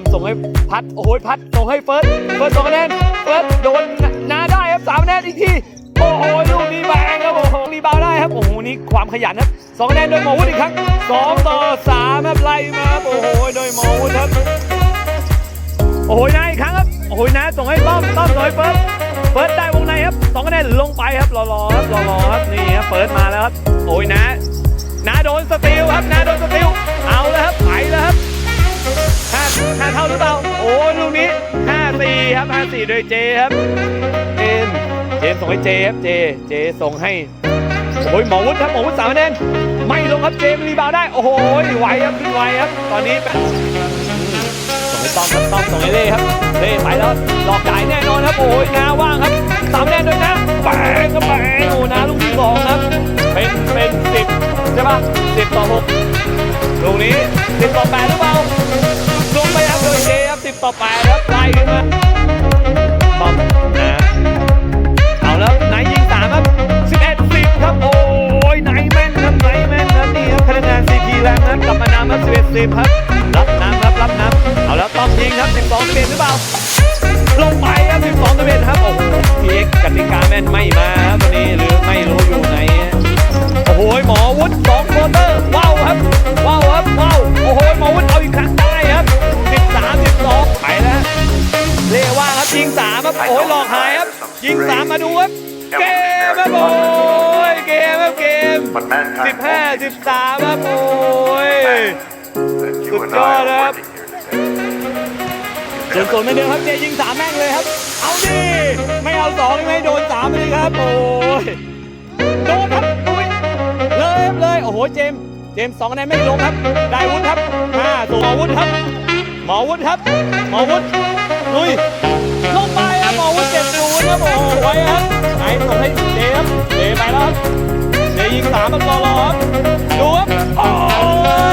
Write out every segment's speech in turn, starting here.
มส่งให้พัด โอ้โหพัดส่งให้เฟิร์สเฟิร์สสองคะแนนเฟิร์สโดนนาได้ครับสามคะแนนอีกทีโอ้โหลูกนี้แบงครับโอ้โหรีบาวด์ได้ครับโอ้โหนี่ความขยันครับสองคะแนนโดยมอวุฒิอีกครั้งสองต่อสามครับไล่มาครับโอ้โหโดยมอวุฒิครับโอ้โหนายอีกครั้งครับโอ้โหนะส่งให้ต้อมต้อมส่งให้เฟิร์สเฟิร์สได้วงในครับสองคะแนนลงไปครับรอรอครับรอรอครับนี่ครับเฟิร์สมาแล้วครับโอ้ยนะนาโดนสติลครับนาโดนสติลเอาแล้วครับ เท่าหรือเปล่า โอ้ลูกนี้ห้าสี่ครับห้าสี่โดยเจครับเจมเจมส่งให้เจครับเจ เจส่งให้โอ้ยหมอวุฒิครับหมอวุฒิสามคะแนนไม่ลงครับเจมรีบาวได้ โอ้โหไวครับขึ้นไวครับ ตอนนี้เป็นส่งให้ต้อมครับต้อมส่งให้เล่ครับเล่ไปแล้วหลอกจ่ายแน่นอนครับ โอ้ยนาว่างครับสามแน่นด้วยนะแบงก็แบงโอ้นาลูกที่สองครับ เป็นเป็นสิบใช่ปะสิบต่อหกลูกนี้สิบต่อแปดหรือเปล่า ต่อแปครับไล่ขึ้นมาต้อมนะเอาแล้วไหนยิงสามครับสิบเอ็ดสิบครับโอ้ยไหนแม่นครับไหนแม่นครับนี่ครับพนักงานซีพีแรงครับกลับมานำครับสิบเอ็ดสิบครับรับน้ำครับรับน้ำเอาแล้วต้อมยิงครับ12ตะเบนหรือเปล่าลงไปครับ12ตะเบนครับโอ้โหพีเอ็กกติกาแม่นไม่มาครับวันนี้หรือไม่รู้อยู่ไหน ยกว่าครับยิงสามครับโอ้ยหลอกหายครับ ยิงสามมาดูครับ เกมครับโอ้ยเกมครับเกม But mankind สิบห้า won't be สิบสามครับโอ้ย that you and Good I God, are uh, working here ส่วน today. ส่วนไม่เดิมครับเจยิงสามแม่งเลยครับ เอาดิไม่เอาสองไม่โดนสามเลยครับ โอ้ยโดนครับโอ้ยเลยครับเลยโอ้โหเจมส์เจมส์สองคะแนนไม่ลงครับ ได้วุฒิครับห้าส่งหมอวุฒิครับหมอวุฒิครับหมอวุฒิ ลุยลงไปครับหมอวุฒิเจ็ดศูนย์ครับโอ้โหไว้ครับไหนส่งให้เจครับเจไปแล้วครับเจยิงสามครับรอรอครับดูครับโอ้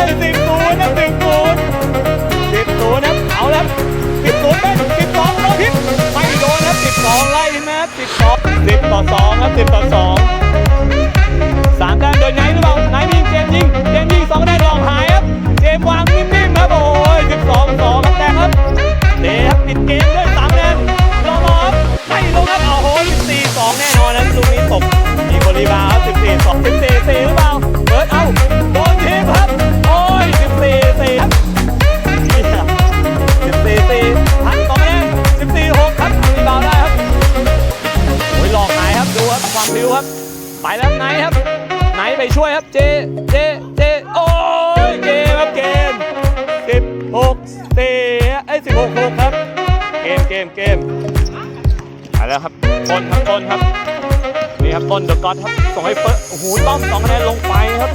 ยสิบศูนย์ครับสิบศูนย์สิบศูนย์ครับเอาแล้วสิบศูนย์เป็นสิบสองโดนพิษไม่โดนครับสิบสองไล่ขึ้นมสิบสองสิบต่อสองครับสิบต่อสอง ปิดเกมด้วยสามแต้มรอรอครับไม่ลงครับเอาโหสิบสี่สองแน่นอนนะลูกนี้ตกมีคนรีบาวครับสิบสี่สองสิบสี่สี่หรือเปล่าเปิร์ดเอาโดนทีครับ โอ้ยสิบสี่สี่ครับสิบสี่สี่พันสองแนนสิบสี่หกครับรีบาวได้ครับโอ้ยหลอกไหนครับ ดูครับ ความพิวครับ ไปแล้วไหนครับ ไหนไปช่วยครับเจเจเจ เกมเกมเกมไปแล้วครับต้นครับต้นครับนี่ครับต้นเดอะก็อดครับส่งให้เฟิร์สโอ้โหต้อมสองคะแนนลงไปครับ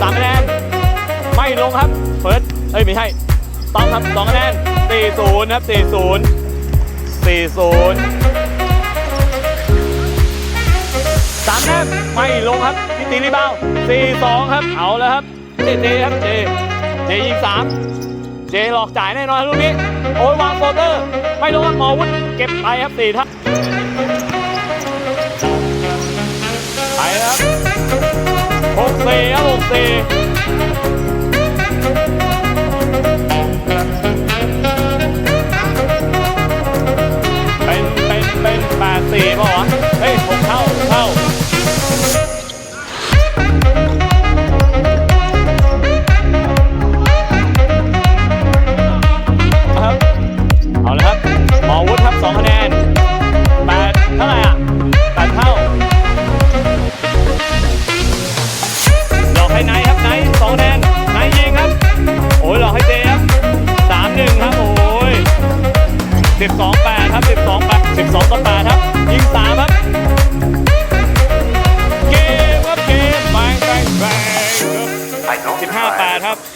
สามคะแนนไม่ลงครับเฟิร์สเอ้ยไม่ใช่ต้องครับสองคะแนนสี่ศูนย์ครับสี่ศูนย์สี่ศูนย์สามแต้มไม่ลงครับพี่ตีรีบาวสี่สองครับเอาแล้วครับเจเจครับเจเจยิงสาม เจหลอกจ่ายแน่นอนครับลูกนี้ โอ้ยวางโฟเตอร์ ไม่ลงครับหมอวุฒิเก็บไปครับสี่ทับไปครับหกสี่ครับหกสี่ ยิงสามครับ เกมครับเกมแบงแบงแบง I don't สิบห้า deny แปด that ครับ